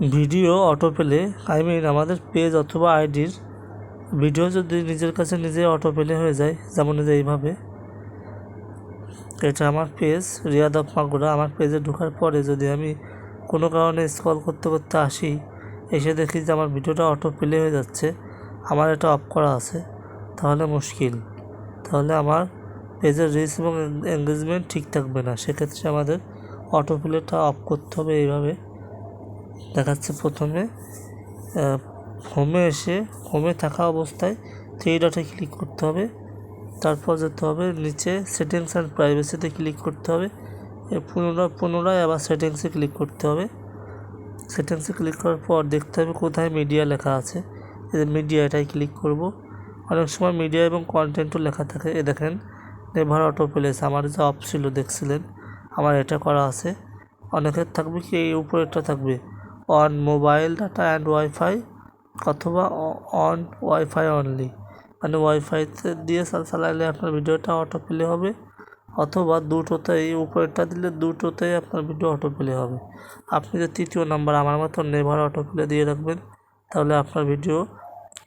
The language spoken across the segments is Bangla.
ভিডিও অটো পেলে আই মিন আমাদের পেজ অথবা আইডির ভিডিও যদি নিজের কাছে নিজে অটো পেলে হয়ে যায়, যেমন যে এইভাবে। এটা আমার পেজ রিয়াদ অফ মাগুরা আমার পেজে ঢোকার পরে যদি আমি কোনো কারণে স্ক্রল করতে করতে আসি, এসে দেখি যে আমার ভিডিওটা অটো প্লে হয়ে যাচ্ছে, আমার এটা অফ করা আছে, তাহলে মুশকিল। তাহলে আমার পেজের রিচ এবং এঙ্গেজমেন্ট ঠিক থাকবে না। সেক্ষেত্রে আমাদের অটো প্লেটা অফ করতে হবে এইভাবে। দেখাচ্ছে প্রথমে হোমে এসে হোমে থাকা অবস্থায় থ্রি ডটে ক্লিক করতে হবে। তারপর যেতে হবে নিচে সেটিংস অ্যান্ড প্রাইভেসিতে ক্লিক করতে হবে। পুনরায় পুনরায় আবার সেটিংসে ক্লিক করতে হবে। সেটিংসে ক্লিক করার পর দেখতে হবে কোথায় মিডিয়া লেখা আছে। যে মিডিয়া এটাই ক্লিক করব। অনেক সময় মিডিয়া এবং কন্টেন্টও লেখা থাকে। এ দেখেন নেভার অটো প্লেস আমার যে অফ ছিল, দেখছিলেন? আমার এটা করা আছে। অনেকের থাকবে কি এই উপরেরটা থাকবে? On mobile data and wifi অথবা অন ওয়াইফাই অনলি মানে ওয়াইফাইতে দিয়ে চাল চালাইলে আপনার ভিডিওটা অটো প্লে হবে। অথবা দুটোতে এই উপরেরটা দিলে দুটোতেই আপনার ভিডিও অটো প্লে হবে। আপনি যে তৃতীয় নাম্বার আমার মতো নেভার অটো প্লে দিয়ে রাখবেন, তাহলে আপনার ভিডিও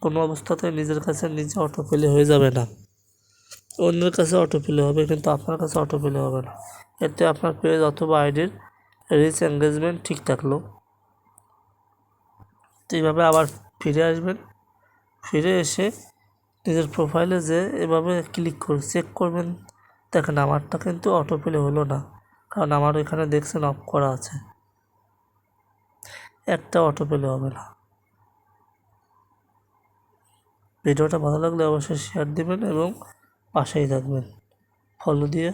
কোনো অবস্থাতে নিজের কাছে নিজে অটো প্লে হয়ে যাবে না। অন্যের কাছে অটো প্লে হবে, কিন্তু আপনার কাছে অটো প্লে হবে না। এতে আপনার পেজ অথবা আইডির রিচ এঙ্গেজমেন্ট ঠিক থাকল। তো এইভাবে আবার ফিরে আসবেন। ফিরে এসে নিজের প্রোফাইলে যে এভাবে ক্লিক করে চেক করবেন, দেখেন আমারটা কিন্তু অটো প্লে হলো না, কারণ আমার এখানে দেখছেন অফ করা আছে। একটা অটো প্লে হবে না। ভিডিওটা ভালো লাগলে অবশ্যই শেয়ার দিবেন এবং পাশেই থাকবেন। ফলো দিয়ে